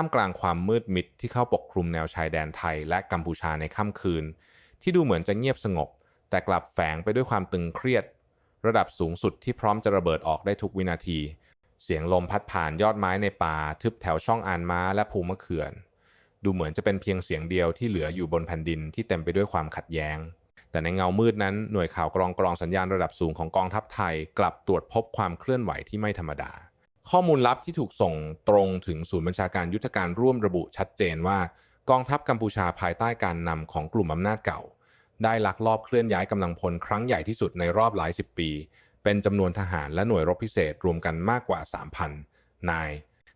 ท่ามกลางความมืดมิดที่เข้าปกคลุมแนวชายแดนไทยและกัมพูชาในค่ำคืน ที่ดูเหมือนจะเงียบสงบ แต่กลับแฝงไปด้วยความตึงเครียด ระดับสูงสุดที่พร้อมจะระเบิดออกได้ทุกวินาที เสียงลมพัดผ่านยอดไม้ในป่า ทึบแถวช่องอานม้าและภูมะเขื่อน ดูเหมือนจะเป็นเพียงเสียงเดียวที่เหลืออยู่บนแผ่นดินที่เต็มไปด้วยความขัดแย้งแต่ในเงามืดนั้นหน่วยข่าวกรองกรองสัญญาณระดับสูงของกองทัพไทย กลับตรวจพบความเคลื่อนไหวที่ไม่ธรรมดา ข้อมูลลับที่ถูกส่งตรงถึงศูนย์บัญชาการยุทธการร่วมระบุชัดเจนว่ากองทัพกัมพูชาภายใต้การนำของกลุ่มอำนาจเก่า ได้ลักลอบเคลื่อนย้ายกำลังพลครั้งใหญ่ที่สุดในรอบหลายสิบปี เป็นจำนวนทหารและหน่วยรบพิเศษรวมกันมากกว่า 3,000 นาย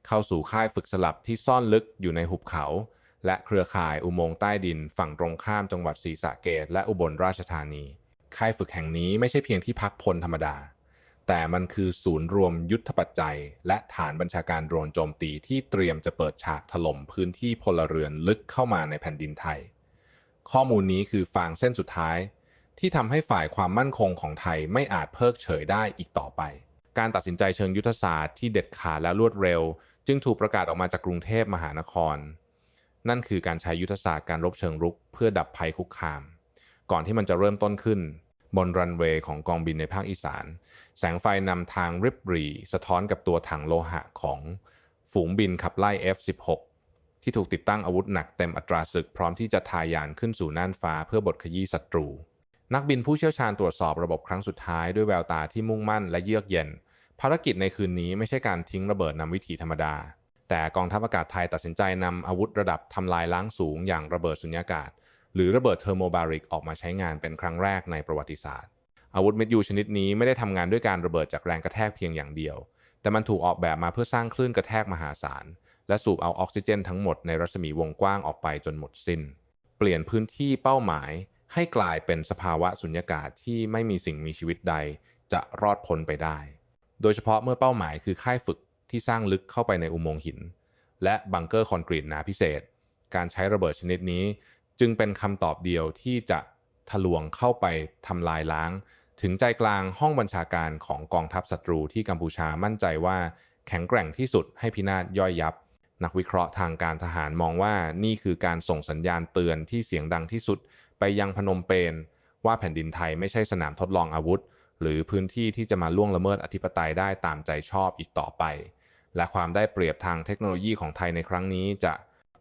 เข้าสู่ค่ายฝึกสลับที่ซ่อนลึกอยู่ในหุบเขา และเครือข่ายอุโมงค์ใต้ดินฝั่งตรงข้ามจังหวัดศรีสะเกษและอุบลราชธานี ค่ายฝึกแห่งนี้ไม่ใช่เพียงที่พักพลธรรมดา แต่มันคือศูนย์รวมยุทธปัจจัย และฐานบัญชาการโดรนโจมตีที่เตรียมจะเปิดฉากถล่มพื้นที่พลเรือนลึกเข้ามาในแผ่นดินไทย ข้อมูลนี้คือฟางเส้นสุดท้าย ที่ทำให้ฝ่ายความมั่นคงของไทยไม่อาจเพิกเฉยได้อีกต่อไป การตัดสินใจเชิงยุทธศาสตร์ที่เด็ดขาดและรวดเร็ว จึงถูกประกาศออกมาจากกรุงเทพมหานคร นั่นคือการใช้ยุทธศาสตร์การรบเชิงรุก เพื่อดับภัยคุกคาม ก่อนที่มันจะเริ่มต้นขึ้น บนรันเวย์ของกองบินในภาคอีสาน แสงไฟนำทางริบรีสะท้อนกับตัวถังโลหะของฝูงบินขับไล่ F-16 ที่ถูกติดตั้งอาวุธหนักเต็มอัตราศึกพร้อมที่จะทายานขึ้นสู่น่านฟ้าเพื่อบดขยี้ศัตรู นักบินผู้เชี่ยวชาญตรวจสอบระบบครั้งสุดท้ายด้วยแววตาที่มุ่งมั่นและเยือกเย็น ภารกิจในคืนนี้ไม่ใช่การทิ้งระเบิดนำวิถีธรรมดา แต่กองทัพอากาศไทยตัดสินใจนำอาวุธระดับทำลายล้างสูงอย่างระเบิดสุญญากาศ หรือระเบิดเทอร์โมบาริกออกมาใช้งานเป็นครั้งแรกในประวัติศาสตร์ อาวุธเม็ดยูชนิดนี้ไม่ได้ทำงานด้วยการระเบิดจากแรงกระแทกเพียงอย่างเดียว แต่มันถูกออกแบบมาเพื่อสร้างคลื่นกระแทกมหาศาล และสูบเอาออกซิเจนทั้งหมดในรัศมีวงกว้างออกไปจนหมดสิ้น เปลี่ยนพื้นที่เป้าหมาย ให้กลายเป็นสภาวะสุญญากาศที่ไม่มีสิ่งมีชีวิตใด จะรอดพ้นไปได้ โดยเฉพาะเมื่อเป้าหมายคือค่ายฝึกที่สร้างลึกเข้าไปในอุโมงค์หิน และบังเกอร์คอนกรีตหนาพิเศษ การใช้ระเบิดชนิดนี้ จึงเป็นคำตอบเดียวที่จะทะลวงเข้าไปทำลายล้าง ถึงใจกลางห้องบัญชาการของกองทัพศัตรูที่กัมพูชามั่นใจว่าแข็งแกร่งที่สุดให้พินาศย่อยยับ นักวิเคราะห์ทางการทหารมองว่านี่คือการส่งสัญญาณเตือนที่เสียงดังที่สุด ไปยังพนมเปญว่าแผ่นดินไทยไม่ใช่สนามทดลองอาวุธ หรือพื้นที่ที่จะมาล่วงละเมิดอธิปไตยได้ตามใจชอบอีกต่อไป และความได้เปรียบทางเทคโนโลยีของไทยในครั้งนี้จะ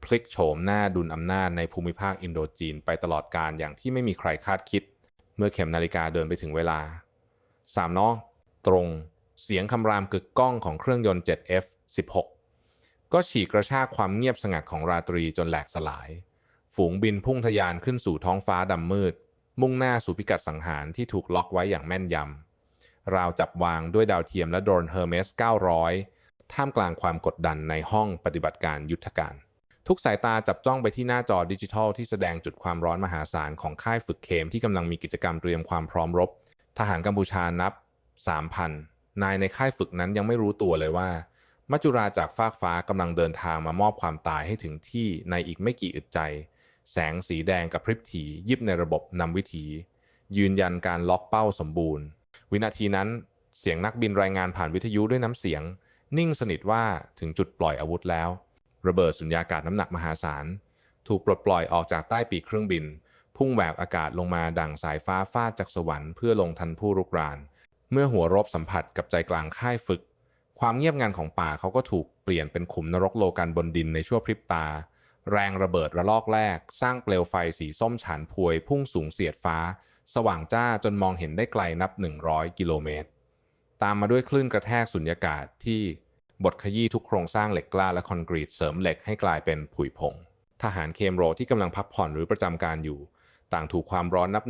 พลิกโฉมหน้าดุลอำนาจในภูมิภาคอินโดจีนไปตลอดการอย่างที่ไม่มีใครคาดคิด เมื่อเข็มนาฬิกาเดินไปถึงเวลาสามเนาะตรงเสียงคำรามกึกก้องของเครื่องยนต์ 7F16 ก็ฉีกกระชากความเงียบสงัดของราตรีจนแหลกสลาย ฝูงบินพุ่งทะยานขึ้นสู่ท้องฟ้าดำมืด มุ่งหน้าสู่พิกัดสังหารที่ถูกล็อกไว้อย่างแม่นยำราวจับวางด้วยดาวเทียมและโดรนเฮอร์เมส 900 ท่ามกลางความกดดันในห้องปฏิบัติการยุทธการ ทุกสายตาจับจ้องไปที่หน้าจอดิจิทัลที่แสดงจุดความร้อนมหาศาลของค่ายฝึกเขมที่กำลังมีกิจกรรมเตรียมความพร้อมรบ ทหารกัมพูชานับ 3,000 นายในค่ายฝึกนั้นยังไม่รู้ตัวเลยว่า มัจจุราจากฟากฟ้ากำลังเดินทางมามอบความตายให้ถึงที่ในอีกไม่กี่อึดใจ แสงสีแดงกับพริบถียิบในระบบนำวิถี ยืนยันการล็อกเป้าสมบูรณ์ วินาทีนั้นเสียงนักบินรายงานผ่านวิทยุด้วยน้ำเสียง นิ่งสนิทว่าถึงจุดปล่อยอาวุธแล้ว ระเบิดสุญญากาศน้ำหนักมหาศาล ถูกปลดปล่อยออกจากใต้ปีกเครื่องบิน พุ่งแหวกอากาศลงมาดั่งสายฟ้าฟาดจากสวรรค์เพื่อลงทันผู้รุกราน เมื่อหัวรบสัมผัสกับใจกลางค่ายฝึก ความเงียบงันของป่าเขาก็ถูกเปลี่ยนเป็นขุมนรกโลกันบนดินในชั่วพริบตา แรงระเบิดระลอกแรก สร้างเปลวไฟสีส้มฉานพวย พุ่งสูงเสียดฟ้า สว่างจ้าจนมองเห็นได้ไกลนับ 100 กิโลเมตร ตามมาด้วยคลื่นกระแทกสุญญากาศที่ บดขยี้ทุกโครงสร้างเหล็กกล้าและคอนกรีตเสริมเหล็กให้กลายเป็นผุยผง ทหารเคมโรที่กำลังพักผ่อนหรือประจำการอยู่ ต่างถูกความร้อนนับ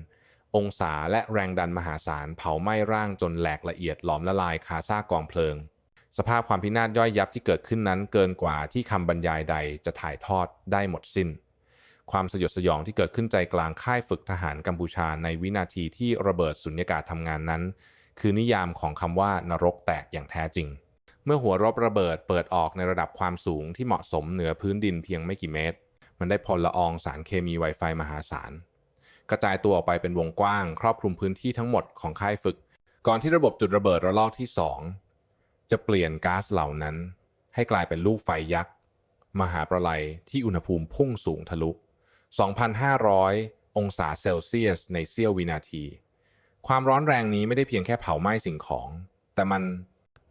1,000 องศาและแรงดันมหาศาลเผาไหม้ร่างจนแหลกละเอียดหลอมละลายคาซากกองเพลิง สภาพความพินาศย่อยยับที่เกิดขึ้นนั้นเกินกว่าที่คำบรรยายใดจะถ่ายทอดได้หมดสิ้น ความสยดสยองที่เกิดขึ้นใจกลางค่ายฝึกทหารกัมพูชาในวินาทีที่ระเบิดสุญญากาศทำงานนั้น คือนิยามของคำว่านรกแตกอย่างแท้จริง เมื่อหัวรบระเบิดเปิดออกในระดับความสูงที่เหมาะสมเหนือพื้นดินเพียงไม่กี่เมตร มันได้พลละอองสารเคมีไวไฟมหาศาล กระจายตัวออกไปเป็นวงกว้าง ครอบคลุมพื้นที่ทั้งหมดของค่ายฝึก ก่อนที่ระบบจุดระเบิดระลอกที่ 2 จะเปลี่ยนก๊าซเหล่านั้น ให้กลายเป็นลูกไฟยักษ์มหาประไลยที่อุณหภูมิพุ่งสูงทะลุ 2,500 องศาเซลเซียส ในเสี้ยววินาที ความร้อนแรงนี้ไม่ได้เพียงแค่เผาไหม้สิ่งของ แต่มัน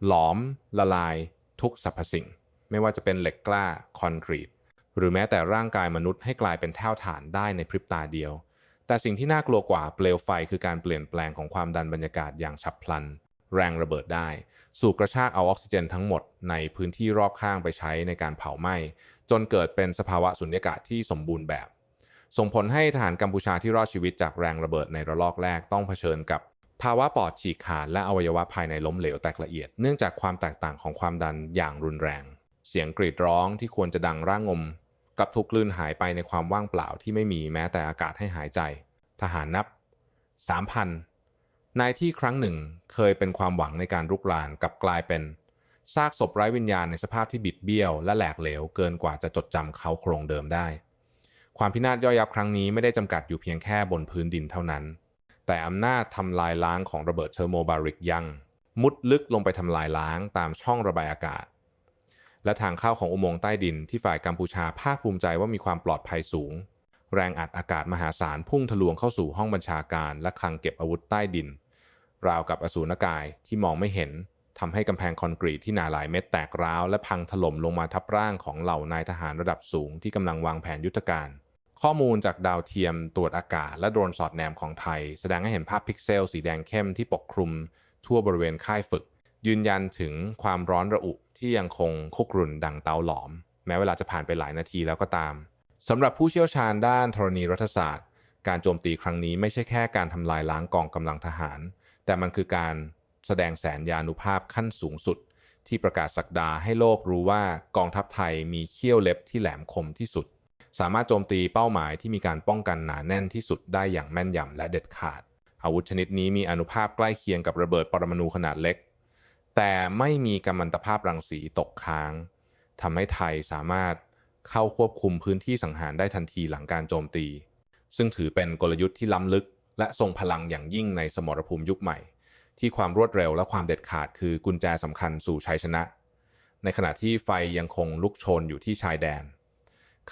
หลอมละลายทุกสรรพสิ่ง ไม่ว่าจะเป็นเหล็กกล้าคอนกรีตหรือแม้แต่ร่างกายมนุษย์ให้กลายเป็นเท่าฐานได้ในพริบตาเดียว แต่สิ่งที่น่ากลัวกว่าเปลวไฟคือการเปลี่ยนแปลงของความดันบรรยากาศอย่างฉับพลัน แรงระเบิดได้ สูบกระชากเอาออกซิเจนทั้งหมดในพื้นที่รอบข้างไปใช้ในการเผาไหม้จนเกิดเป็นสภาวะสุญญากาศที่สมบูรณ์แบบ ส่งผลให้ทหารกัมพูชาที่รอดชีวิตจากแรงระเบิดในระลอกแรกต้องเผชิญกับ ภาวะปอดฉีกขาดและอวัยวะภายในล้มเหลวแตกละเอียด เนื่องจากความแตกต่างของความดันอย่างรุนแรง เสียงกรีดร้องที่ควรจะดังร่างงม กับถูกกลืนหายไปในความว่างเปล่าที่ไม่มีแม้แต่อากาศให้หายใจ ทหารนับ 3,000 นายที่ครั้งหนึ่งเคยเป็นความหวังในการรุกรานกับกลายเป็นซากศพไร้วิญญาณในสภาพที่บิดเบี้ยว และแหลกเหลวเกินกว่าจะจดจำเขาโครงเดิมได้ ความพินาศย่อยยับครั้งนี้ไม่ได้จำกัดอยู่เพียงแค่บนพื้นดินเท่านั้น แต่อำนาจทำลายล้างของระเบิดเทอร์โมบาริกยัง มุดลึกลงไปทำลายล้างตามช่องระบายอากาศ และทางเข้าของอุโมงค์ใต้ดินที่ฝ่ายกัมพูชาภาคภูมิใจว่ามีความปลอดภัยสูง แรงอัดอากาศมหาศาลพุ่งทะลวงเข้าสู่ห้องบัญชาการและคลังเก็บอาวุธใต้ดิน ราวกับอสูรกายที่มองไม่เห็นทำให้กำแพงคอนกรีตที่หนาหลายเม็ดแตกร้าวและพังถล่มลงมาทับร่างของเหล่านายทหารระดับสูงที่กำลังวางแผนยุทธการ ข้อมูลจากดาวเทียมตรวจอากาศและโดรนสอดแนมของไทย แสดงให้เห็นภาพพิกเซลสีแดงเข้มที่ปกคลุมทั่วบริเวณค่ายฝึก ยืนยันถึงความร้อนระอุที่ยังคงคุกรุ่นดังเตาหลอม แม้เวลาจะผ่านไปหลายนาทีแล้วก็ตามสำหรับผู้เชี่ยวชาญด้านธรณีรัฐศาสตร์ การโจมตีครั้งนี้ไม่ใช่แค่การทำลายล้างกองกำลังทหาร แต่มันคือการแสดงแสนยานุภาพขั้นสูงสุด ที่ประกาศสักดาให้โลกรู้ว่ากองทัพไทยมีเขี้ยวเล็บที่แหลมคมที่สุด สามารถโจมตีเป้าหมายที่มีการป้องกันหนาแน่นที่สุดได้อย่างแม่นยำและเด็ดขาด อาวุธชนิดนี้มีอนุภาพใกล้เคียงกับระเบิดปรมาณูขนาดเล็ก แต่ไม่มีกัมมันตภาพรังสีตกค้างทำให้ไทยสามารถเข้าควบคุมพื้นที่สังหารได้ทันทีหลังการโจมตี ซึ่งถือเป็นกลยุทธ์ที่ล้ำลึก และทรงพลังอย่างยิ่งในสมรภูมิยุคใหม่ ที่ความรวดเร็วและความเด็ดขาดคือกุญแจสำคัญสู่ชัยชนะ ในขณะที่ไฟยังคงลุกโชนอยู่ที่ชายแดน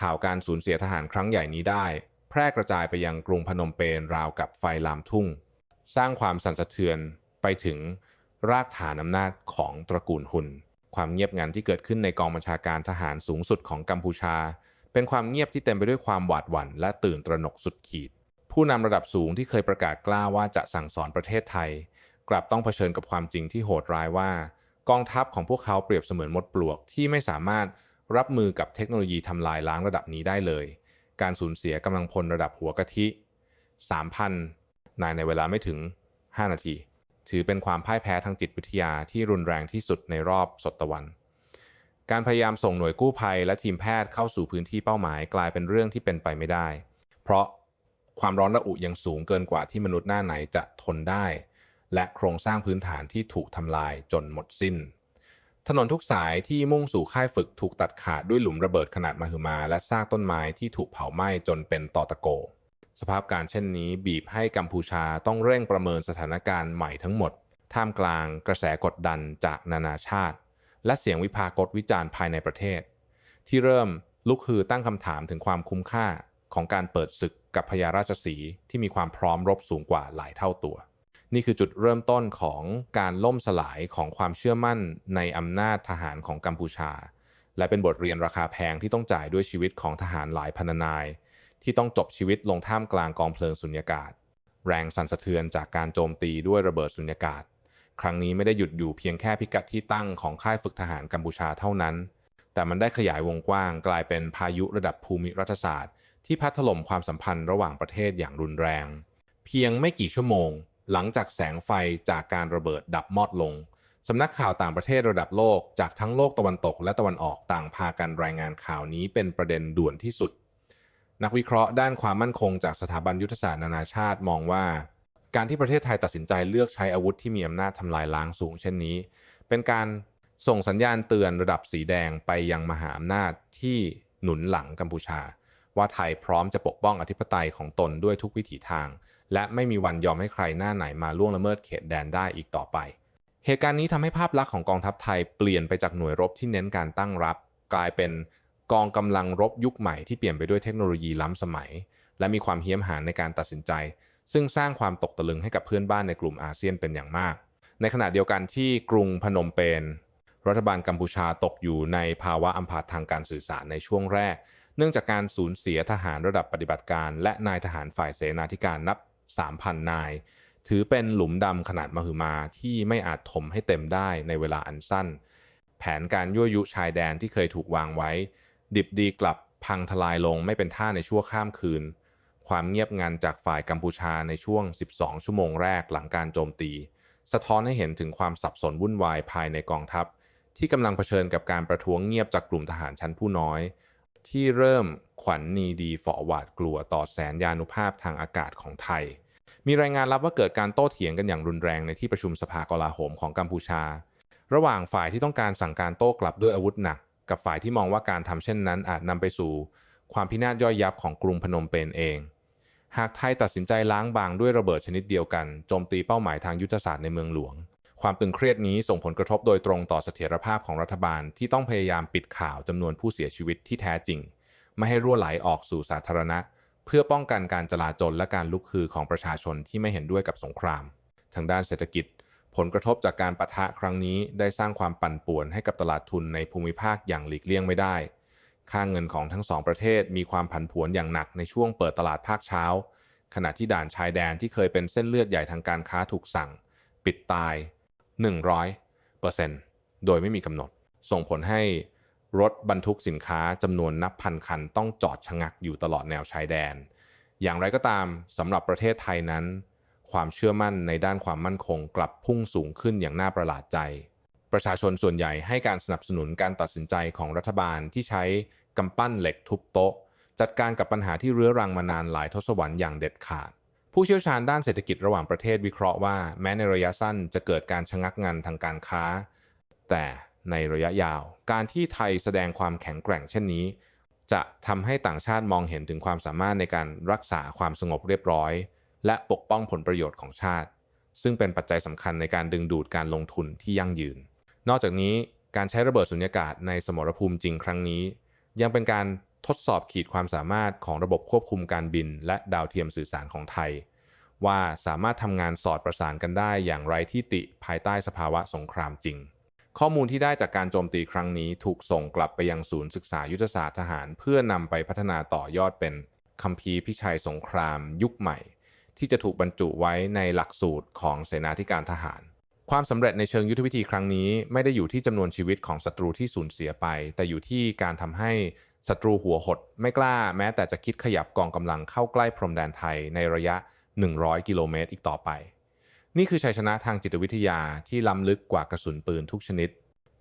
ข่าวการสูญเสียทหารครั้งใหญ่นี้ได้ แพร่กระจายไปยังกรุงพนมเปญราวกับไฟลามทุ่ง สร้างความสั่นสะเทือนไปถึงรากฐานอำนาจของตระกูลหุน ความเงียบงันที่เกิดขึ้นในกองบัญชาการทหารสูงสุดของกัมพูชา เป็นความเงียบที่เต็มไปด้วยความหวาดหวั่นและตื่นตระหนกสุดขีด ผู้นำระดับสูงที่เคยประกาศกล้าว่าจะสั่งสอนประเทศไทย กลับต้องเผชิญกับความจริงที่โหดร้ายว่า กองทัพของพวกเขาเปรียบเสมือนมดปลวกที่ไม่สามารถ รับมือกับเทคโนโลยีทำลายล้างระดับนี้ได้เลย การสูญเสียกำลังพลระดับหัวกะทิ 3,000 นายในเวลาไม่ถึง 5 นาที ถือเป็นความพ่ายแพ้ทางจิตวิทยาที่รุนแรงที่สุดในรอบศตวรรษการพยายามส่งหน่วยกู้ภัยและทีมแพทย์เข้าสู่พื้นที่เป้าหมายกลายเป็นเรื่องที่เป็นไปไม่ได้ เพราะความร้อนระอุยังสูงเกินกว่าที่มนุษย์หน้าไหนจะทนได้ และโครงสร้างพื้นฐานที่ถูกทำลายจนหมดสิ้น ถนนทุกสายที่มุ่งสู่ค่ายฝึกถูกตัดขาดด้วยหลุมระเบิดขนาดมหึมา และซากต้นไม้ที่ถูกเผาไหม้จนเป็นตอตะโก สภาพการเช่นนี้บีบให้กัมพูชาต้องเร่งประเมินสถานการณ์ใหม่ทั้งหมด ท่ามกลางกระแสกดดันจากนานาชาติ และเสียงวิพากษ์วิจารณ์ภายในประเทศ ที่เริ่มลุกฮือตั้งคำถามถึงความคุ้มค่าของการเปิดศึกกับพญาราชสีที่มีความพร้อมรบสูงกว่าหลายเท่าตัว นี่คือจุดเริ่มต้นของการล่มสลายของความเชื่อมั่นในอำนาจทหารของกัมพูชา และเป็นบทเรียนราคาแพงที่ต้องจ่ายด้วยชีวิตของทหารหลายพันนาย ที่ต้องจบชีวิตลงท่ามกลางกองเพลิงสุญญากาศ แรงสั่นสะเทือนจากการโจมตีด้วยระเบิดสุญญากาศ ครั้งนี้ไม่ได้หยุดอยู่เพียงแค่พิกัดที่ตั้งของค่ายฝึกทหารกัมพูชาเท่านั้น แต่มันได้ขยายวงกว้างกลายเป็นพายุระดับภูมิรัฐศาสตร์ ที่พัดถล่มความสัมพันธ์ระหว่างประเทศอย่างรุนแรง เพียงไม่กี่ชั่วโมง หลังจากแสงไฟจากการระเบิดดับมอดลงสำนักข่าวต่างประเทศระดับโลกจากทั้งโลกตะวันตกและตะวันออกต่างพากันรายงานข่าวนี้เป็นประเด็นด่วนที่สุด นักวิเคราะห์ด้านความมั่นคงจากสถาบันยุทธศาสตร์นานาชาติมองว่า การที่ประเทศไทยตัดสินใจเลือกใช้อาวุธที่มีอำนาจทำลายล้างสูงเช่นนี้ เป็นการส่งสัญญาณเตือนระดับสีแดงไปยังมหาอำนาจที่หนุนหลังกัมพูชา ว่าไทยพร้อมจะปกป้องอธิปไตยของตนด้วยทุกวิถีทาง และไม่มีวันยอมให้ใครหน้าไหนมาล่วงละเมิดเขตแดนได้อีกต่อไป เหตุการณ์นี้ทำให้ภาพลักษณ์ของกองทัพไทยเปลี่ยนไปจากหน่วยรบที่เน้นการตั้งรับ กลายเป็นกองกำลังรบยุคใหม่ที่เปลี่ยนไปด้วยเทคโนโลยีล้ำสมัย และมีความเฮี้ยมหาญในการตัดสินใจ ซึ่งสร้างความตกตะลึงให้กับเพื่อนบ้านในกลุ่มอาเซียนเป็นอย่างมาก ในขณะเดียวกันที่กรุงพนมเปญรัฐบาลกัมพูชาตกอยู่ในภาวะอัมพาตทางการสื่อสารในช่วงแรก เนื่องจากการสูญเสียทหารระดับปฏิบัติการ และนายทหารฝ่ายเสนาธิการนับ 3,000 นาย ถือเป็นหลุมดำขนาดมหึมาที่ไม่อาจถมให้เต็มได้ในเวลาอันสั้น แผนการยั่วยุชายแดนที่เคยถูกวางไว้ ดิบดีกลับพังทลายลงไม่เป็นท่าในชั่วข้ามคืน ความเงียบงันจากฝ่ายกัมพูชาในช่วง 12 ชั่วโมงแรกหลังการโจมตี สะท้อนให้เห็นถึงความสับสนวุ่นวายภายในกองทัพ ที่กำลังเผชิญกับการประท้วงเงียบจากกลุ่มทหารชั้นผู้น้อย ที่เริ่มขวัญนนีดีฝ่อหวาดกลัวต่อแสนยานุภาพทางอากาศของไทย มีรายงานรับว่าเกิดการโต้เถียงกันอย่างรุนแรงในที่ประชุมสภากลาโหมของกัมพูชา ระหว่างฝ่ายที่ต้องการสั่งการโต้กลับด้วยอาวุธหนัก กับฝ่ายที่มองว่าการทำเช่นนั้นอาจนำไปสู่ ความพินาศย่อยยับของกรุงพนมเปญเอง หากไทยตัดสินใจล้างบางด้วยระเบิดชนิดเดียวกันโจมตีเป้าหมายทางยุทธศาสตร์ในเมืองหลวง ความตึงเครียดนี้ส่งผลกระทบโดยตรงต่อเสถียรภาพของรัฐบาลที่ต้องพยายามปิดข่าวจำนวนผู้เสียชีวิตที่แท้จริง ไม่ให้รั่วไหลออกสู่สาธารณะ เพื่อป้องกันการจลาจลและการลุกฮือของประชาชนที่ไม่เห็นด้วยกับสงคราม ทางด้านเศรษฐกิจ ผลกระทบจากการปะทะครั้งนี้ได้สร้างความปั่นป่วนให้กับตลาดทุนในภูมิภาคอย่างหลีกเลี่ยงไม่ได้ ค่าเงินของทั้งสองประเทศมีความผันผวนอย่างหนักในช่วงเปิดตลาดภาคเช้า ขณะที่ด่านชายแดนที่เคยเป็นเส้นเลือดใหญ่ทางการค้าถูกสั่ง ปิดตาย 100%โดยไม่มีกำหนด ส่งผลให้รถบรรทุกสินค้าจำนวนนับพันคันต้องจอดชะงักอยู่ตลอดแนวชายแดน อย่างไรก็ตามสำหรับประเทศไทยนั้น ความเชื่อมั่นในด้านความมั่นคงกลับพุ่งสูงขึ้นอย่างน่าประหลาดใจ ประชาชนส่วนใหญ่ให้การสนับสนุนการตัดสินใจของรัฐบาลที่ใช้กำปั้นเหล็กทุบโต๊ะ จัดการกับปัญหาที่เรื้อรังมานานหลายทศวรรษอย่างเด็ดขาด ผู้เชี่ยวชาญด้านเศรษฐกิจระหว่างประเทศวิเคราะห์ว่าแม้ในระยะสั้นจะเกิดการชะงักงันทางการค้า แต่ในระยะยาว การที่ไทยแสดงความแข็งแกร่งเช่นนี้ จะทำให้ต่างชาติมองเห็นถึงความสามารถในการรักษาความสงบเรียบร้อย และปกป้องผลประโยชน์ของชาติ ซึ่งเป็นปัจจัยสำคัญในการดึงดูดการลงทุนที่ยั่งยืน นอกจากนี้การใช้ระเบิดสุญญากาศในสมรภูมิจริงครั้งนี้ ยังเป็นการ ทดสอบขีดความสามารถของระบบควบคุมการบิน และดาวเทียมสื่อสารของไทย ว่าสามารถทำงานสอดประสานกันได้อย่างไร้ที่ติภายใต้สภาวะสงครามจริง ข้อมูลที่ได้จากการโจมตีครั้งนี้ถูกส่งกลับไปยังศูนย์ศึกษายุทธศาสตร์ทหาร เพื่อนำไปพัฒนาต่อยอดเป็นคัมภีร์พิชัยสงคราม ยุคใหม่ ที่จะถูกบรรจุไว้ในหลักสูตรของเสนาธิการทหาร ความสำเร็จในเชิงยุทธวิธีครั้งนี้ ไม่ได้อยู่ที่จำนวนชีวิตของศัตรูที่สูญเสียไป แต่อยู่ที่การทำให้ ศัตรูหัวหดไม่กล้าแม้แต่จะคิดขยับกองกำลังเข้าใกล้พรมแดนไทยในระยะ 100 กิโลเมตรอีกต่อไป นี่คือชัยชนะทางจิตวิทยาที่ล้ำลึกกว่ากระสุนปืนทุกชนิด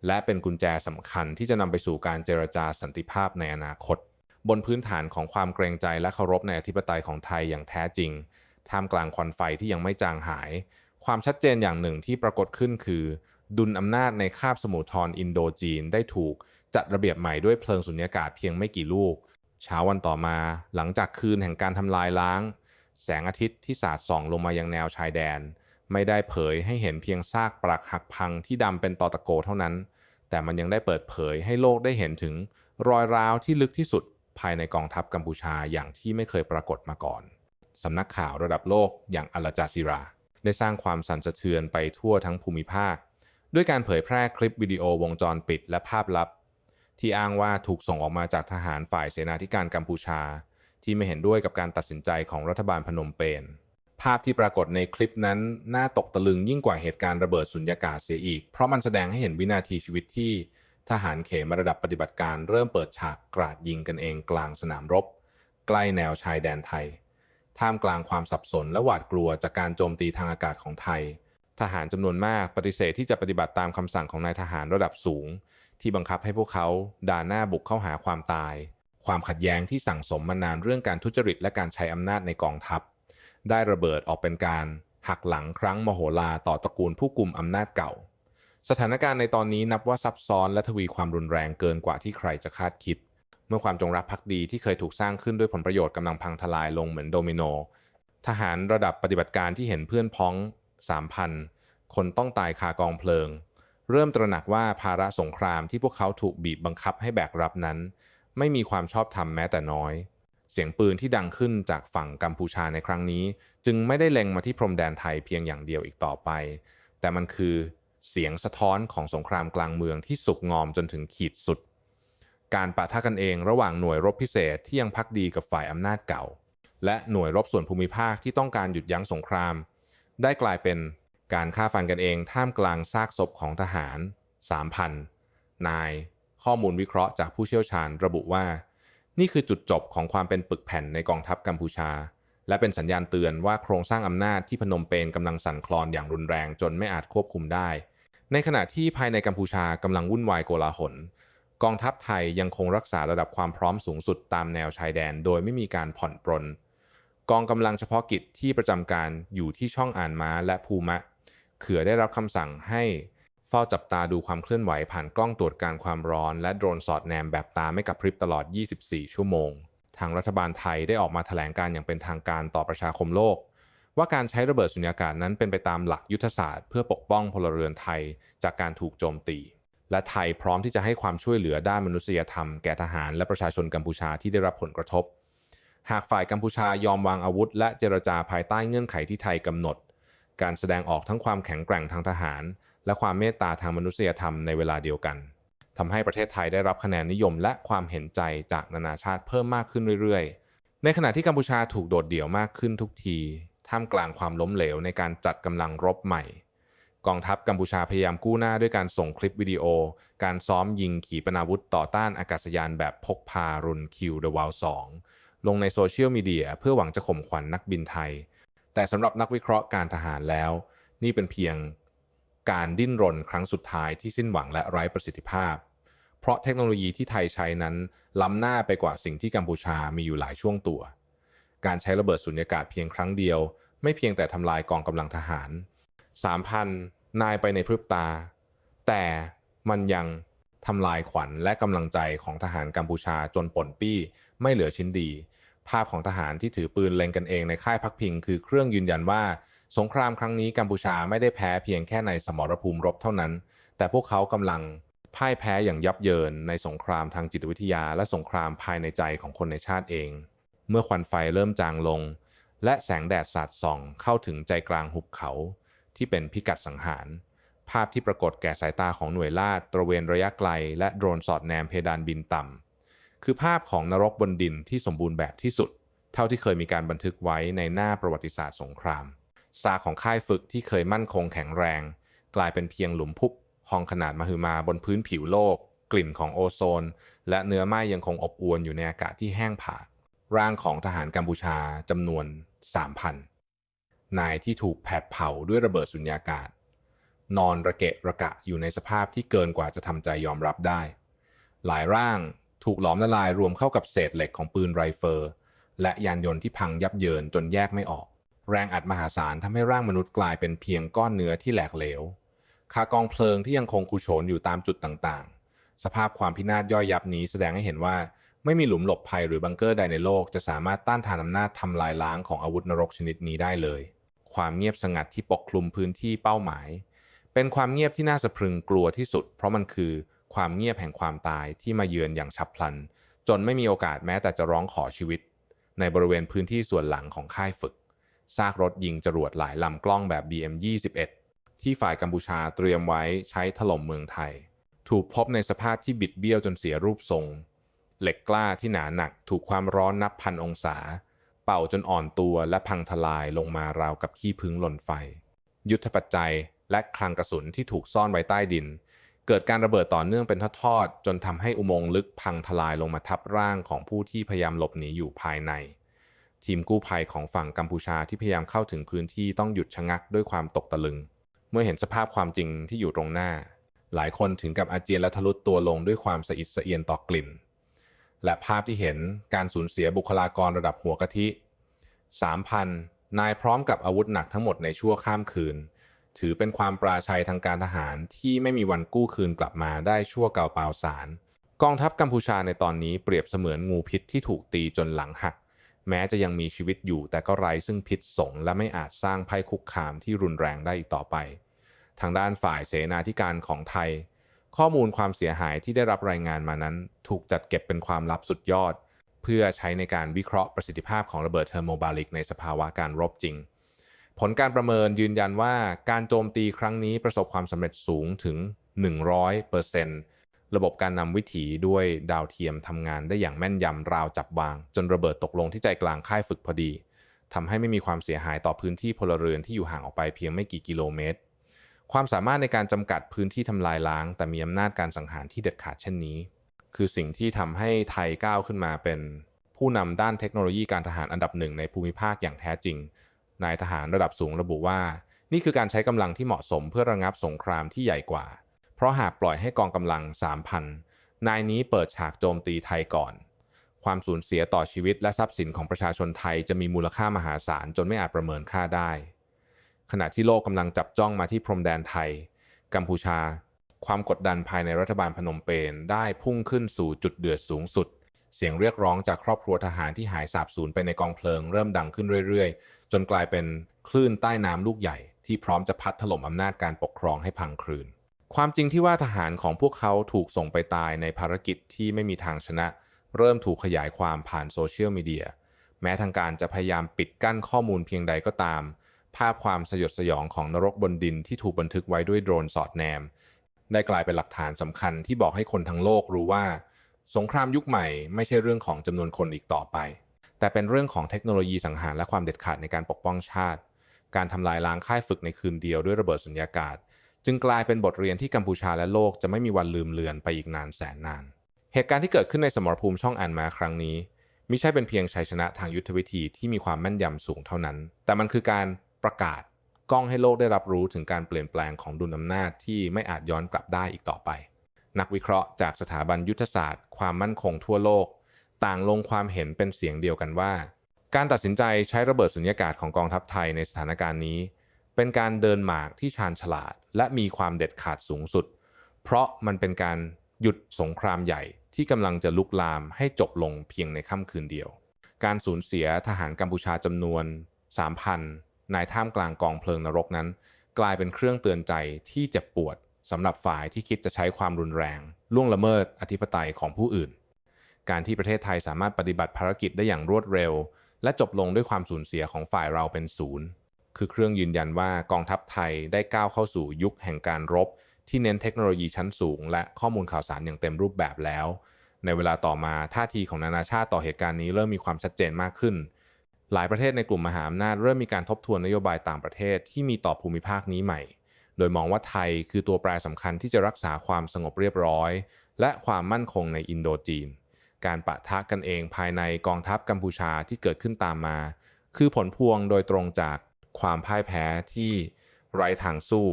และเป็นกุญแจสำคัญที่จะนำไปสู่การเจรจาสันติภาพในอนาคต บนพื้นฐานของความเกรงใจและเคารพในอธิปไตยของไทยอย่างแท้จริง ท่ามกลางควันไฟที่ยังไม่จางหาย ความชัดเจนอย่างหนึ่งที่ปรากฏขึ้นคือ ดุลอำนาจในคาบสมุทรทรอินโดจีนได้ถูก จัดระเบียบใหม่ด้วยเพลิงสุญญากาศเพียงไม่กี่ลูก เช้าวันต่อมาหลังจากคืนแห่งการทำลายล้าง แสงอาทิตย์ที่สาดส่องลงมายังแนวชายแดน ไม่ได้เผยให้เห็นเพียงซากปรักหักพังที่ดำเป็นตอตะโกเท่านั้น แต่มันยังได้เปิดเผยให้โลกได้เห็นถึงรอยร้าวที่ลึกที่สุดภายในกองทัพกัมพูชาอย่างที่ไม่เคยปรากฏมาก่อนสำนักข่าวระดับโลกอย่างอัลจาซีรา ได้สร้างความสั่นสะเทือนไปทั่วทั้งภูมิภาค ด้วยการเผยแพร่คลิปวิดีโอวงจรปิดและภาพลับ ที่อ้างว่าถูกส่งออกมาจากทหารฝ่ายเสนาธิการกัมพูชา ที่ไม่เห็นด้วยกับการตัดสินใจของรัฐบาลพนมเปญภาพที่ปรากฏในคลิปนั้น น่าตกตะลึงยิ่งกว่าเหตุการณ์ระเบิดสุญญากาศเสียอีก เพราะมันแสดงให้เห็นวินาทีชีวิตที่ ทหารเขมระดับปฏิบัติการเริ่มเปิดฉากกราดยิงกันเองกลางสนามรบ ใกล้แนวชายแดนไทย ท่ามกลางความสับสนและหวาดกลัวจากการโจมตีทางอากาศของไทย ทหารจำนวนมากปฏิเสธที่จะปฏิบัติตามคำสั่งของนายทหารระดับสูง ที่บังคับให้พวกเขาด่าหน้าบุกเข้าหาความตาย ความขัดแย้งที่สั่งสมมานานเรื่องการทุจริตและการใช้อำนาจในกองทัพ ได้ระเบิดออกเป็นการหักหลังครั้งมโหฬารต่อตระกูลผู้กุมอำนาจเก่า สถานการณ์ในตอนนี้นับว่าซับซ้อนและทวีความรุนแรงเกินกว่าที่ใครจะคาดคิด เมื่อความจงรักภักดีที่เคยถูกสร้างขึ้นด้วยผลประโยชน์กำลังพังทลายลงเหมือนโดมิโน ทหารระดับปฏิบัติการที่เห็นเพื่อนพ้อง 3,000 คนต้องตายคากองเพลิง เริ่มตระหนักว่าภาระสงครามที่พวกเขาถูกบีบบังคับให้แบกรับนั้น ไม่มีความชอบธรรมแม้แต่น้อย เสียงปืนที่ดังขึ้นจากฝั่งกัมพูชาในครั้งนี้ จึงไม่ได้เล็งมาที่พรมแดนไทยเพียงอย่างเดียวอีกต่อไป แต่มันคือเสียงสะท้อนของสงครามกลางเมืองที่สุกงอมจนถึงขีดสุด การปะทะกันเองระหว่างหน่วยรบพิเศษที่ยังพักดีกับฝ่ายอำนาจเก่า และหน่วยรบส่วนภูมิภาคที่ต้องการหยุดยั้งสงคราม ได้กลายเป็น การฆ่าฟันกันเองท่ามกลางซากศพของทหาร 3,000 นาย ข้อมูลวิเคราะห์จากผู้เชี่ยวชาญระบุว่า นี่คือจุดจบของความเป็นปึกแผ่นในกองทัพกัมพูชา และเป็นสัญญาณเตือนว่าโครงสร้างอำนาจที่พนมเปญกำลังสั่นคลอนอย่างรุนแรงจนไม่อาจควบคุมได้ ในขณะที่ภายในกัมพูชากำลังวุ่นวายโกลาหลกองทัพไทยยังคงรักษาระดับความพร้อมสูงสุดตามแนวชายแดน โดยไม่มีการผ่อนปรน กองกำลังเฉพาะกิจที่ประจำการอยู่ที่ช่องอ่านม้าและภูมะ เขือได้รับคำสั่งให้เฝ้าจับตาดูความเคลื่อนไหวผ่านกล้องตรวจการความร้อน และโดรนสอดแนมแบบตาไม่กระพริบตลอด 24 ชั่วโมง ทางรัฐบาลไทยได้ออกมาแถลงการอย่างเป็นทางการต่อประชาคมโลก ว่าการใช้ระเบิดสุญญากาศนั้นเป็นไปตามหลักยุทธศาสตร์เพื่อปกป้องพลเรือนไทยจากการถูกโจมตี และไทยพร้อมที่จะให้ความช่วยเหลือด้านมนุษยธรรมแก่ทหารและประชาชนกัมพูชาที่ได้รับผลกระทบ หากฝ่ายกัมพูชายอมวางอาวุธ และเจรจาภายใต้เงื่อนไขที่ไทยกำหนด การแสดงออกทั้งความแข็งแกร่งทางทหาร และความเมตตาทางมนุษยธรรมในเวลาเดียวกันทำให้ประเทศไทยได้รับคะแนนนิยม และความเห็นใจจากนานาชาติเพิ่มมากขึ้นเรื่อยๆ ในขณะที่กัมพูชาถูกโดดเดี่ยวมากขึ้นทุกที ท่ามกลางความล้มเหลวในการจัดกำลังรบใหม่ กองทัพกัมพูชาพยายามกู้หน้าด้วยการส่งคลิปวิดีโอ การซ้อมยิงขีปนาวุธต่อต้านอากาศยานแบบพกพารุนคิวเดวาสองลงในโซเชียลมีเดียเพื่อหวังจะข่มขวัญนนักบินไทย แต่สำหรับนักวิเคราะห์การทหารแล้ว นี่เป็นเพียงการดิ้นรนครั้งสุดท้ายที่สิ้นหวังและไร้ประสิทธิภาพ เพราะเทคโนโลยีที่ไทยใช้นั้น ล้ำหน้าไปกว่าสิ่งที่กัมพูชามีอยู่หลายช่วงตัว การใช้ระเบิดสุญญากาศเพียงครั้งเดียว ไม่เพียงแต่ทำลายกองกำลังทหาร 3,000 นายไปในพริบตา แต่มันยังทำลายขวัญและกำลังใจของทหารกัมพูชาจนป่นปี้ ไม่เหลือชิ้นดี ภาพของทหารที่ถือปืนเล็งกันเองในค่ายพักพิง คือเครื่องยืนยันว่า สงครามครั้งนี้กัมพูชาไม่ได้แพ้เพียงแค่ในสมรภูมิรบเท่านั้น แต่พวกเขากำลังพ่ายแพ้อย่างยับเยินในสงครามทางจิตวิทยา และสงครามภายในใจของคนในชาติเอง เมื่อควันไฟเริ่มจางลง และแสงแดดสาดส่อง เข้าถึงใจกลางหุบเขา ที่เป็นพิกัดสังหาร ภาพที่ปรากฏแก่สายตาของหน่วยลาดตระเวนระยะไกล และโดรนสอดแนมเพดานบินต่ำ คือภาพของนรกบนดินที่สมบูรณ์แบบที่สุด เท่าที่เคยมีการบันทึกไว้ในหน้าประวัติศาสตร์สงคราม ซากของค่ายฝึกที่เคยมั่นคงแข็งแรง กลายเป็นเพียงหลุมพุบพองขนาดมหึมาบนพื้นผิวโลก กลิ่นของโอโซน และเนื้อไม้ยังคงอบอวลอยู่ในอากาศที่แห้งผากร่างของทหารกัมพูชาจำนวน 3,000 นายที่ถูกแผดเผาด้วยระเบิดสุญญากาศ นอนระเกะระกะอยู่ในสภาพที่เกินกว่าจะทำใจยอมรับได้ หลายร่าง ถูกหลอมละลายรวมเข้ากับเศษเหล็กของปืนไรเฟิลและยานยนต์ที่พังยับเยินจนแยกไม่ออก แรงอัดมหาศาลทำให้ร่างมนุษย์กลายเป็นเพียงก้อนเนื้อที่แหลกเหลวคากองเพลิงที่ยังคงคุโฉนอยู่ตามจุดต่างๆ สภาพความพินาศย่อยยับนี้แสดงให้เห็นว่าไม่มีหลุมหลบภัยหรือบังเกอร์ใดในโลก จะสามารถต้านทานอำนาจทำลายล้างของอาวุธนรกชนิดนี้ได้เลย ความเงียบสงัดที่ปกคลุมพื้นที่เป้าหมาย เป็นความเงียบที่น่าสะพรึงกลัวที่สุด เพราะมันคือ ความเงียบแห่งความตายที่มาเยือนอย่างฉับพลัน จนไม่มีโอกาสแม้แต่จะร้องขอชีวิต ในบริเวณพื้นที่ส่วนหลังของค่ายฝึก ซากรถยิงจรวดหลายลำกล้องแบบ BM21 ที่ฝ่ายกัมพูชาเตรียมไว้ใช้ถล่มเมืองไทย ถูกพบในสภาพที่บิดเบี้ยวจนเสียรูปทรง เหล็กกล้าที่หนาหนักถูกความร้อนนับพันองศา เป่าจนอ่อนตัวและพังทลายลงมาราวกับขี้พึ่งหล่นไฟ ยุทธปัจจัยและคลังกระสุนที่ถูกซ่อนไว้ใต้ดิน เกิดการระเบิดต่อเนื่องเป็นทอดๆจนทำให้อุโมงค์ลึกพังทลายลงมาทับร่างของผู้ที่พยายามหลบหนีอยู่ภายใน ทีมกู้ภัยของฝั่งกัมพูชาที่พยายามเข้าถึงพื้นที่ต้องหยุดชะงักด้วยความตกตะลึง เมื่อเห็นสภาพความจริงที่อยู่ตรงหน้า หลายคนถึงกับอาเจียนและทะลุตัวลงด้วยความสะอิดสะเอียนต่อกลิ่น และภาพที่เห็นการสูญเสียบุคลากรระดับหัวกะทิ3,000นายพร้อมกับอาวุธหนักทั้งหมดในชั่วข้ามคืน ถือเป็นความปราชัยทางการทหารที่ไม่มีวันกู้คืนกลับมาได้ชั่วเก่าเปล่าสาร กองทัพกัมพูชาในตอนนี้เปรียบเสมือนงูพิษที่ถูกตีจนหลังหัก แม้จะยังมีชีวิตอยู่แต่ก็ไร้ซึ่งพิษสงและไม่อาจสร้างภัยคุกคามที่รุนแรงได้อีกต่อไป ทางด้านฝ่ายเสนาธิการของไทย ข้อมูลความเสียหายที่ได้รับรายงานมานั้น ถูกจัดเก็บเป็นความลับสุดยอด เพื่อใช้ในการวิเคราะห์ประสิทธิภาพของระเบิดเทอร์โมบาลิกในสภาวะการรบจริง ผลการประเมินยืนยันว่าการโจมตีครั้งนี้ประสบความสำเร็จสูงถึง 100%ระบบการนำวิถีด้วยดาวเทียมทำงานได้อย่างแม่นยำราวจับวาง จนระเบิดตกลงที่ใจกลางค่ายฝึกพอดีทำให้ไม่มีความเสียหายต่อพื้นที่พลเรือนที่อยู่ห่างออกไปเพียงไม่กี่กิโลเมตร ความสามารถในการจำกัดพื้นที่ทำลายล้าง แต่มีอำนาจการสังหารที่เด็ดขาดเช่นนี้ คือสิ่งที่ทำให้ไทยก้าวขึ้นมาเป็นผู้นำด้านเทคโนโลยีการทหารอันดับหนึ่งในภูมิภาคอย่างแท้จริง นายทหารระดับสูงระบุว่า นี่คือการใช้กำลังที่เหมาะสมเพื่อระงับสงครามที่ใหญ่กว่า เพราะหากปล่อยให้กองกำลัง 3,000 นายนี้เปิดฉากโจมตีไทยก่อน ความสูญเสียต่อชีวิตและทรัพย์สินของประชาชนไทยจะมีมูลค่ามหาศาลจนไม่อาจประเมินค่าได้ ขณะที่โลกกำลังจับจ้องมาที่พรมแดนไทย กัมพูชา ความกดดันภายในรัฐบาลพนมเปญได้พุ่งขึ้นสู่จุดเดือดสูงสุด เสียงเรียกร้องจากครอบครัวทหารที่หายสาบสูญไปในกองเพลิงเริ่มดังขึ้นเรื่อยๆ จนกลายเป็นคลื่นใต้น้ำลูกใหญ่ ที่พร้อมจะพัดถล่มอำนาจการปกครองให้พังคลืน ความจริงที่ว่าทหารของพวกเขาถูกส่งไปตายในภารกิจที่ไม่มีทางชนะ เริ่มถูกขยายความผ่านโซเชียลมีเดียแม้ทางการจะพยายามปิดกั้นข้อมูลเพียงใดก็ตาม ภาพความสยดสยองของนรกบนดินที่ถูกบันทึกไว้ด้วยโดรนสอดแนม ได้กลายเป็นหลักฐานสำคัญที่บอกให้คนทั้งโลกรู้ว่า สงครามยุคใหม่ไม่ใช่เรื่องของจำนวนคนอีกต่อไป แต่เป็นเรื่องของเทคโนโลยีสังหารและความเด็ดขาดในการปกป้องชาติ การทำลายล้างค่ายฝึกในคืนเดียวด้วยระเบิดสุญญากาศ จึงกลายเป็นบทเรียนที่กัมพูชาและโลกจะไม่มีวันลืมเลือนไปอีกนานแสนนาน เหตุการณ์ที่เกิดขึ้นในสมรภูมิช่องอันมาครั้งนี้มิใช่เป็นเพียงชัยชนะทางยุทธวิธีที่มีความแม่นยำสูงเท่านั้น แต่มันคือการประกาศกล้องให้โลกได้รับรู้ถึงการเปลี่ยนแปลงของดุลอำนาจที่ไม่อาจย้อนกลับได้อีกต่อไป นักวิเคราะห์จากสถาบันยุทธศาสตร์ ความมั่นคงทั่วโลก ต่างลงความเห็นเป็นเสียงเดียวกันว่า การตัดสินใจใช้ระเบิดสุญญากาศของกองทัพไทยในสถานการณ์นี้ เป็นการเดินหมากที่ชาญฉลาด และมีความเด็ดขาดสูงสุด เพราะมันเป็นการหยุดสงครามใหญ่ที่กำลังจะลุกลามให้จบลงเพียงในค่ำคืนเดียว การสูญเสียทหารกัมพูชาจำนวน 3,000ในท่ามกลางกองเพลิงนรกนั้น กลายเป็นเครื่องเตือนใจที่เจ็บปวด สำหรับฝ่ายที่คิดจะใช้ความรุนแรง ล่วงละเมิดอธิปไตยของผู้อื่น การที่ประเทศไทยสามารถปฏิบัติภารกิจได้อย่างรวดเร็ว และจบลงด้วยความสูญเสียของฝ่ายเราเป็นศูนย์คือเครื่องยืนยันว่ากองทัพไทยได้ก้าวเข้าสู่ยุคแห่งการรบ ที่เน้นเทคโนโลยีชั้นสูง และข้อมูลข่าวสารอย่างเต็มรูปแบบแล้ว ในเวลาต่อมาท่าทีของนานาชาติต่อเหตุการณ์นี้เริ่มมีความชัดเจนมากขึ้น หลายประเทศในกลุ่มมหาอำนาจเริ่มมีการทบทวนนโยบายต่างประเทศที่มีต่อภูมิภาคนี้ใหม่ โดยมองว่าไทยคือตัวแปรสำคัญที่จะรักษาความสงบเรียบร้อย และความมั่นคงในอินโดจีน การปะทะกันเองภายในกองทัพกัมพูชาที่เกิดขึ้นตามมา คือผลพวงโดยตรงจากความพ่ายแพ้ที่ไร้ทางสู้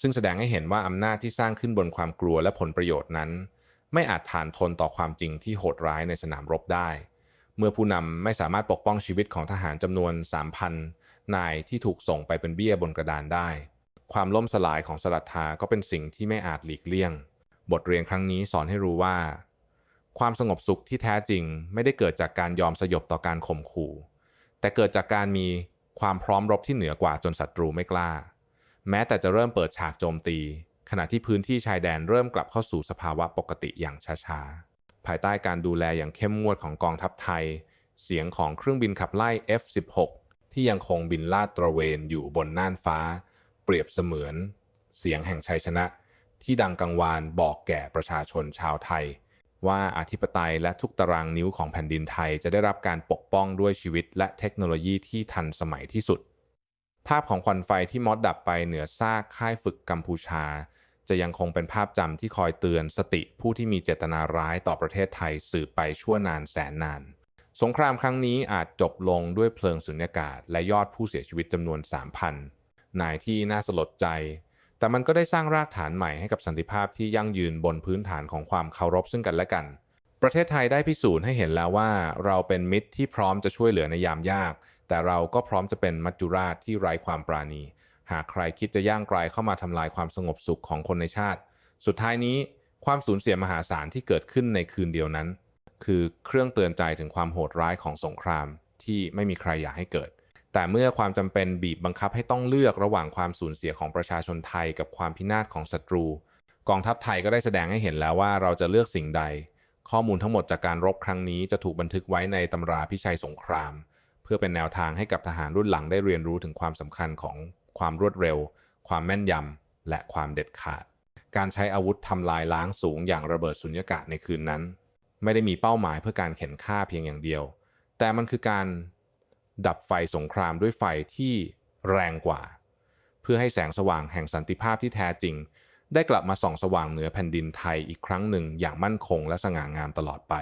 ซึ่งแสดงให้เห็นว่าอำนาจที่สร้างขึ้นบนความกลัวและผลประโยชน์นั้น ไม่อาจทานทนต่อความจริงที่โหดร้ายในสนามรบได้ เมื่อผู้นำไม่สามารถปกป้องชีวิตของทหารจำนวน 3,000 นายที่ถูกส่งไปเป็นเบี้ยบนกระดานได้ ความล่มสลายของสลัดทาก็เป็นสิ่งที่ไม่อาจหลีกเลี่ยง บทเรียนครั้งนี้สอนให้รู้ว่า ความสงบสุขที่แท้จริงไม่ได้เกิดจากการยอมสยบต่อการข่มขู่ แต่เกิดจากการมีความพร้อมรบที่เหนือกว่าจนศัตรูไม่กล้า แม้แต่จะเริ่มเปิดฉากโจมตี ขณะที่พื้นที่ชายแดนเริ่มกลับเข้าสู่สภาวะปกติอย่างช้าๆ ภายใต้การดูแลอย่างเข้มงวดของกองทัพไทย เสียงของเครื่องบินขับไล่ F-16 ที่ยังคงบินลาดตระเวนอยู่บนน่านฟ้า เปรียบเสมือนเสียงแห่งชัยชนะ ที่ดังกังวานบอกแก่ประชาชนชาวไทย ว่าอธิปไตยและทุกตารางนิ้วของแผ่นดินไทยจะได้รับการปกป้องด้วยชีวิตและเทคโนโลยีที่ทันสมัยที่สุด ภาพของควันไฟที่มอดดับไปเหนือซากค่ายฝึกกัมพูชา จะยังคงเป็นภาพจำที่คอยเตือนสติผู้ที่มีเจตนาร้ายต่อประเทศไทยสืบไปชั่วนานแสนนานสงครามครั้งนี้อาจจบลงด้วยเพลิงสุญญากาศและยอดผู้เสียชีวิตจำนวน 3,000 นายที่น่าสลดใจ แต่มันก็ได้สร้างรากฐานใหม่ให้กับสันติภาพที่ยั่งยืนบนพื้นฐานของความเคารพซึ่งกันและกัน ประเทศไทยได้พิสูจน์ให้เห็นแล้วว่า เราเป็นมิตรที่พร้อมจะช่วยเหลือในยามยาก แต่เราก็พร้อมจะเป็นมัจจุราชที่ไร้ความปราณี หากใครคิดจะย่างไกลเข้ามาทำลายความสงบสุขของคนในชาติ สุดท้ายนี้ความสูญเสียมหาศาลที่เกิดขึ้นในคืนเดียวนั้น คือเครื่องเตือนใจถึงความโหดร้ายของสงครามที่ไม่มีใครอยากให้เกิด แต่เมื่อความจำเป็นบีบบังคับให้ต้องเลือกระหว่างความสูญเสียของประชาชนไทยกับความพินาศของศัตรู กองทัพไทยก็ได้แสดงให้เห็นแล้วว่าเราจะเลือกสิ่งใด ข้อมูลทั้งหมดจากการรบครั้งนี้จะถูกบันทึกไว้ในตำราพิชัยสงคราม เพื่อเป็นแนวทางให้กับทหารรุ่นหลังได้เรียนรู้ถึงความสำคัญของความรวดเร็ว ความแม่นยำและความเด็ดขาด การใช้อาวุธทำลายล้างสูงอย่างระเบิดสุญญากาศในคืนนั้น ไม่ได้มีเป้าหมายเพื่อการเข็นฆ่าเพียงอย่างเดียว แต่มันคือการ ดับไฟสงครามด้วยไฟที่แรงกว่า เพื่อให้แสงสว่างแห่งสันติภาพที่แท้จริง ได้กลับมาส่องสว่างเหนือแผ่นดินไทยอีกครั้งหนึ่งอย่างมั่นคงและสง่างามตลอดไป